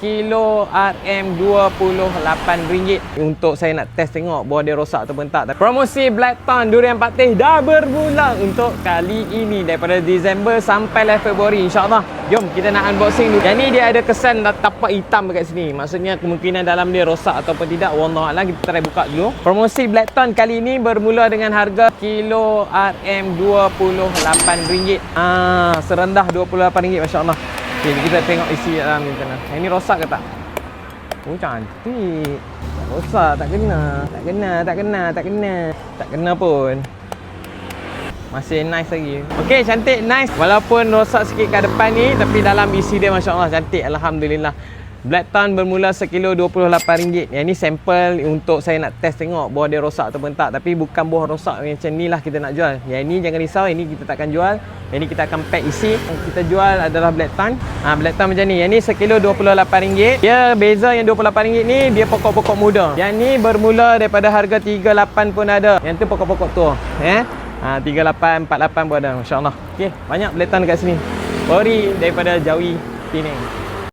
sekilo RM28 Untuk saya nak test tengok Buah dia rosak atau tak Promosi Blackton Durian Patih Dah bermula untuk kali ini. Daripada Disember sampai lah Februari InsyaAllah. Jom kita nak unboxing dulu. Yang ni dia ada kesan tapak hitam dekat sini. Maksudnya kemungkinan dalam dia rosak ataupun tidak Wallahualam kita try buka dulu. Promosi Blackton kali ini bermula dengan harga Kilo RM28 Ah, Serendah RM28 Masya Allah Okay, kita tengok isi dalam ni mana. Yang ni rosak ke tak? Oh, cantik. Rosak, tak kena. Tak kena, tak kena, tak kena. Tak kena pun. Masih nice lagi. Okey, cantik, nice. Walaupun rosak sikit kat depan ni, tapi dalam isi dia Masya Allah cantik. Alhamdulillah. Blackton bermula sekilo RM28. Yang ni sampel untuk saya nak test tengok buah dia rosak ataupun tak. Tapi bukan buah rosak macam ni lah kita nak jual. Yang ni jangan risau, yang ni kita takkan jual. Yang ni kita akan pack isi. Yang kita jual adalah Blackton. Ha, Blackton macam ni. Yang ni sekilo RM28. Dia beza yang RM28 ni, dia pokok-pokok muda. Yang ni bermula daripada harga RM38 pun ada. Yang tu pokok-pokok tua. Eh? Ha, 38, 48 pun ada. Masya Allah. Okay, banyak Blackton dekat sini. Ori daripada Jawi Penang.